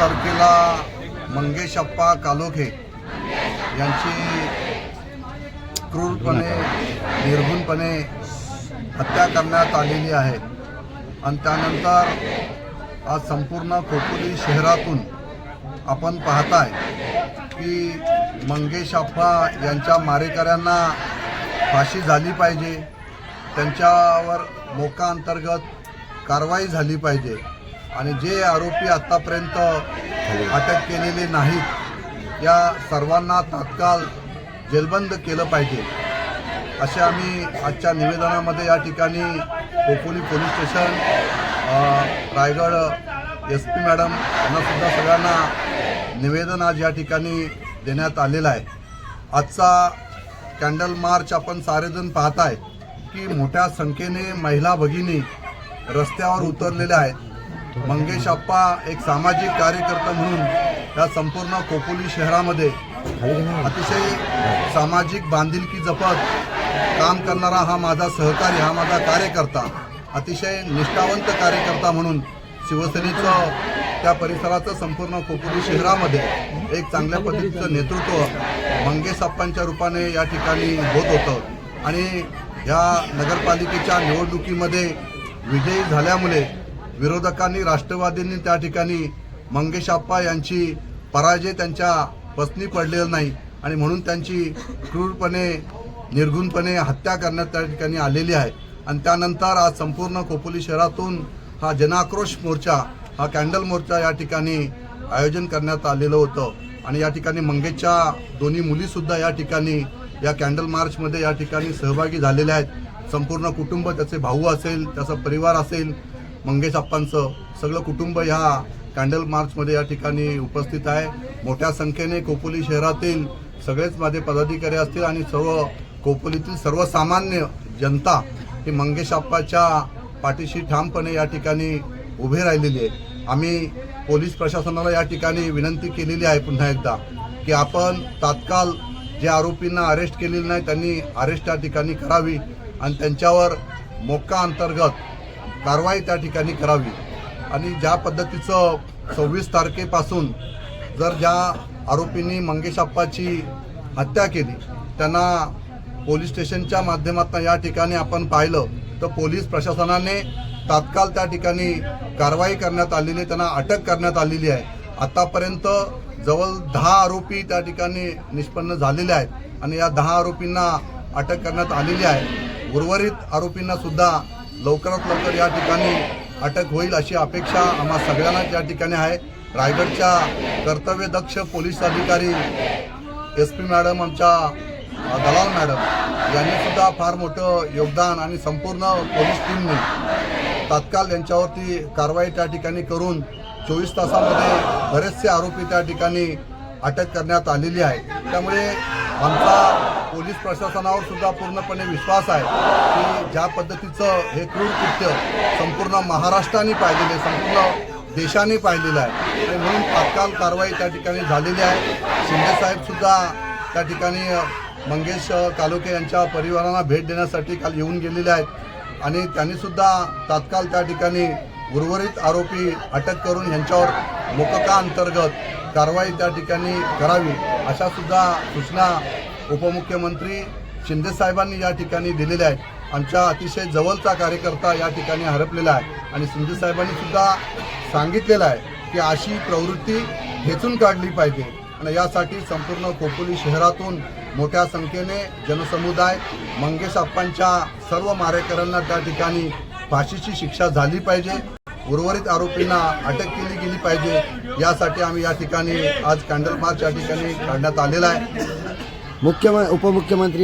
तारखेला मंगेशप्पा कालोखे यांची क्रूरपणे निर्गुणपणे हत्या करण्यात आलेली आहे. आणि त्यानंतर आज संपूर्ण खोपोली शहरातून आपण पाहताय की मंगेश अप्पा यांच्या मारेकऱ्यांना फाशी झाली पाहिजे. त्यांच्यावर मोका अंतर्गत कारवाई झाली पाहिजे. आणि जे आरोपी आत्तापर्यंत अटक केलेले नाहीत या सर्वांना तात्काळ जेलबंद केलं पाहिजे. असे आम्ही आजच्या निवेदनामध्ये या ठिकाणी Khopoli police station Raigad S P madam यांनासुद्धा सगळ्यांना निवेदन आज या ठिकाणी देण्यात आलेलं आहे. आजचा कॅन्डल मार्च आपण सारेजण पाहताय की मोठ्या संख्येने महिला भगिनी रस्त्यावर उतरलेल्या आहेत. मंगेश अप्पा एक सामाजिक कार्यकर्ता म्हणून या संपूर्ण खोपोली शहरामध्ये अतिशय सामाजिक बांधिलकी जपत काम करणारा हा माझा सहकारी हा माझा कार्यकर्ता अतिशय निष्ठावंत कार्यकर्ता म्हणून शिवसेनेचं त्या परिसराचं संपूर्ण खोपोली शहरामध्ये एक चांगल्या पद्धतीचं नेतृत्व मंगेश अप्पांच्या रूपाने या ठिकाणी होत होतं. आणि या नगरपालिकेच्या निवडणुकीमध्ये विजयी झाल्यामुळे विरोधकांनी राष्ट्रवादींनी त्या ठिकाणी मंगेश आप्पा यांची पराजय त्यांच्या पत्नी पडलेला नाही आणि म्हणून त्यांची क्रूरपणे निर्घुणपणे हत्या करण्यात त्या ठिकाणी आलेली आहे. आणि त्यानंतर आज संपूर्ण खोपोली शहरातून हा जनाक्रोश मोर्चा हा कॅन्डल मोर्चा या ठिकाणी आयोजन करण्यात आलेलं होतं. आणि या ठिकाणी मंगेशच्या दोन्ही मुलीसुद्धा या ठिकाणी या कॅन्डल मार्चमध्ये या ठिकाणी सहभागी झालेल्या आहेत. संपूर्ण कुटुंब त्याचे भाऊ असेल त्याचा परिवार असेल मंगेश आप्पांचं सगळं कुटुंब ह्या कॅन्डल मार्चमध्ये या ठिकाणी उपस्थित आहे. मोठ्या संख्येने कोपोली शहरातील सगळेच माझे पदाधिकारी असतील आणि सर्व कोपोलीतील सर्वसामान्य जनता ही मंगेश आप्पाच्या पाठीशी ठामपणे या ठिकाणी उभे राहिलेली आहे. आम्ही पोलीस प्रशासनाला या ठिकाणी विनंती केलेली आहे पुन्हा एकदा की आपण तात्काळ जे आरोपींना अरेस्ट केलेली नाही त्यांनी अरेस्ट त्या ठिकाणी करावी आणि त्यांच्यावर मोक्का अंतर्गत कारवाई त्या ठिकाणी करावी. आणि ज्या पद्धतीचं सव्वीस तारखेपासून जर ज्या आरोपींनी मंगेश अप्पाची हत्या केली त्यांना पोलीस स्टेशनच्या माध्यमातून या ठिकाणी आपण पाहिलं तर पोलीस प्रशासनाने तात्काळ त्या ठिकाणी कारवाई करण्यात आलेली आहे, त्यांना अटक करण्यात आलेली आहे. आतापर्यंत जवळ दहा आरोपी त्या ठिकाणी निष्पन्न झालेले आहेत आणि या दहा आरोपींना अटक करण्यात आलेली आहे. उर्वरित आरोपींना सुद्धा लवकरात लवकर या ठिकाणी अटक होईल अशी अपेक्षा आम्हा सगळ्यांना या ठिकाणी आहे. रायगडच्या कर्तव्यदक्ष पोलीस अधिकारी एस पी मॅडम आमच्या दलाल मॅडम यांनी सुद्धा फार मोठं योगदान आणि संपूर्ण पोलीस टीमने तात्काळ यांच्यावरती कारवाई त्या ठिकाणी करून चोवीस तासामध्ये बरेचसे आरोपी त्या ठिकाणी अटक करण्यात आलेली आहे. त्यामुळे आमचा पोलीस प्रशासनावर सुद्धा पूर्णपणे विश्वास आहे की ज्या पद्धतीचं हे क्रूर कृत्य संपूर्ण महाराष्ट्राने पाहिलेलं आहे संपूर्ण देशाने पाहिलेलं आहे आणि म्हणून तात्काळ कारवाई त्या ठिकाणी झालेली आहे. शिंदेसाहेबसुद्धा त्या ठिकाणी मंगेश कालोके यांच्या परिवारांना भेट देण्यासाठी काल येऊन गेलेले आहेत आणि त्यांनीसुद्धा तात्काळ त्या ठिकाणी उर्वरित आरोपी अटक करून यांच्यावर मोकका अंतर्गत कारवाई त्या ठिकाणी करावी अशा सुद्धा सूचना उपमुख्यमंत्री शिंदेसाहेबांनी या ठिकाणी दिलेल्या आहेत. आमच्या अतिशय जवळचा कार्यकर्ता या ठिकाणी हरपलेला आहे आणि शिंदेसाहेबांनी सुद्धा सांगितलेलं आहे की अशी प्रवृत्ती खेचून काढली पाहिजे. आणि यासाठी संपूर्ण खोपोली शहरातून मोठ्या संख्येने जनसमुदाय मंगेश आप्पांच्या सर्व मारेकऱ्यांना त्या ठिकाणी फाशीची शिक्षा झाली पाहिजे. उर्वरित आरोपींना अटक केली गेली पाहिजे. यासाठी आम्ही या ठिकाणी आज कॅन्डल मार्च या ठिकाणी काढण्यात आलेला आहे. मुख्यमंत्री उपमुख्यमंत्री